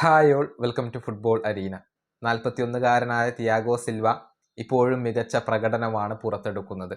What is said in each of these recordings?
Hi all welcome to football arena നാൽപ്പത്തിയൊന്നുകാരനായ Thiago Silva ഇപ്പോഴും മികച്ച പ്രകടനമാണ് പുറത്തെടുക്കുന്നത്.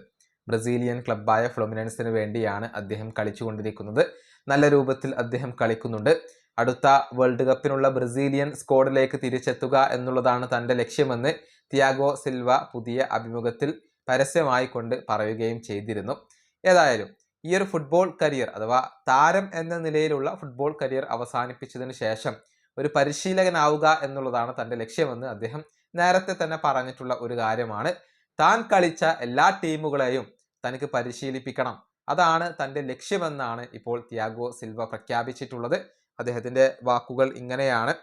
ബ്രസീലിയൻ ക്ലബ്ബായ ഫ്ലൊമിനൻസിന് വേണ്ടിയാണ് അദ്ദേഹം കളിച്ചുകൊണ്ടിരിക്കുന്നത്. നല്ല രൂപത്തിൽ അദ്ദേഹം കളിക്കുന്നുണ്ട്. അടുത്ത വേൾഡ് കപ്പിനുള്ള ബ്രസീലിയൻ സ്ക്വാഡിലേക്ക് തിരിച്ചെത്തുക എന്നുള്ളതാണ് തന്റെ ലക്ഷ്യമെന്ന് തിയാഗോ സിൽവ പുതിയ അഭിമുഖത്തിൽ പരസ്യമായി കൊണ്ട് പറയുകയും ചെയ്തിരുന്നു. ഏതായാലും ഈ ഒരു ഫുട്ബോൾ കരിയർ അഥവാ താരം എന്ന നിലയിലുള്ള ഫുട്ബോൾ കരിയർ അവസാനിപ്പിച്ചതിന് ശേഷം ഒരു പരിശീലകനാവുക എന്നുള്ളതാണ് തന്റെ ലക്ഷ്യമെന്ന് അദ്ദേഹം നേരത്തെ തന്നെ പറഞ്ഞിട്ടുള്ള ഒരു കാര്യമാണ്. താൻ കളിച്ച എല്ലാ ടീമുകളെയും തനിക്ക് പരിശീലിപ്പിക്കണം. അതാണ് തന്റെ ലക്ഷ്യമെന്നാണ് ഇപ്പോൾ തിയാഗോ സിൽവ പ്രഖ്യാപിച്ചിട്ടുള്ളത്. അദ്ദേഹത്തിന്റെ വാക്കുകൾ ഇങ്ങനെയാണ്.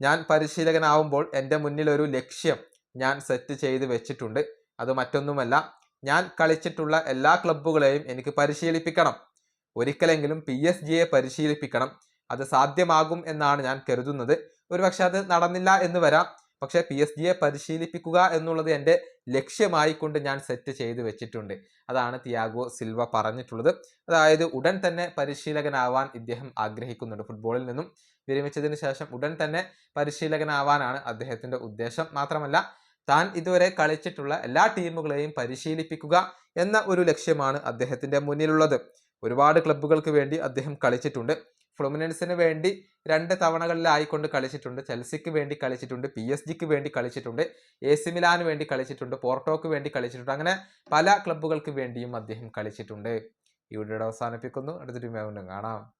ഞാൻ പരിശീലകനാവുമ്പോൾ എന്റെ മുന്നിൽ ഒരു ലക്ഷ്യം ഞാൻ സെറ്റ് ചെയ്ത് വെച്ചിട്ടുണ്ട്. അത് മറ്റൊന്നുമല്ല. ഞാൻ കളിച്ചിട്ടുള്ള എല്ലാ ക്ലബ്ബുകളെയും എനിക്ക് പരിശീലിപ്പിക്കണം. ഒരിക്കലെങ്കിലും പി എസ് ജിയെ പരിശീലിപ്പിക്കണം. അത് സാധ്യമാകും എന്നാണ് ഞാൻ കരുതുന്നത്. ഒരുപക്ഷെ അത് നടന്നില്ല എന്ന് വരാം. പക്ഷേ പി എസ് ജിയെ പരിശീലിപ്പിക്കുക എന്നുള്ളത് എന്റെ ലക്ഷ്യമായി കൊണ്ട് ഞാൻ സെറ്റ് ചെയ്ത് വെച്ചിട്ടുണ്ട്. അതാണ് തിയാഗോ സിൽവ പറഞ്ഞിട്ടുള്ളത്. അതായത് ഉടൻ തന്നെ പരിശീലകനാവാൻ ഇദ്ദേഹം ആഗ്രഹിക്കുന്നുണ്ട് ഫുട്ബോളിൽ നിന്നും. വിരമിച്ചതിന് ശേഷം ഉടൻ തന്നെ പരിശീലകനാവാനാണ് അദ്ദേഹത്തിന്റെ ഉദ്ദേശം. മാത്രമല്ല താൻ ഇതുവരെ കളിച്ചിട്ടുള്ള എല്ലാ ടീമുകളെയും പരിശീലിപ്പിക്കുക എന്ന ഒരു ലക്ഷ്യമാണ് അദ്ദേഹത്തിന്റെ മുന്നിലുള്ളത്. ഒരുപാട് ക്ലബ്ബുകൾക്ക് വേണ്ടി അദ്ദേഹം കളിച്ചിട്ടുണ്ട്. ഫ്ലുമിനൻസിന് വേണ്ടി രണ്ട് തവണകളിലായിക്കൊണ്ട് കളിച്ചിട്ടുണ്ട്. ചെൽസിക്ക് വേണ്ടി കളിച്ചിട്ടുണ്ട്. പി എസ് ജിക്ക് വേണ്ടി കളിച്ചിട്ടുണ്ട്. എ സി മിലാന് വേണ്ടി കളിച്ചിട്ടുണ്ട്. പോർട്ടോക്ക് വേണ്ടി കളിച്ചിട്ടുണ്ട്. അങ്ങനെ പല ക്ലബ്ബുകൾക്ക് വേണ്ടിയും അദ്ദേഹം കളിച്ചിട്ടുണ്ട്. വീഡിയോ അവസാനിപ്പിക്കുന്നു. അടുത്തൊരു കാണാം.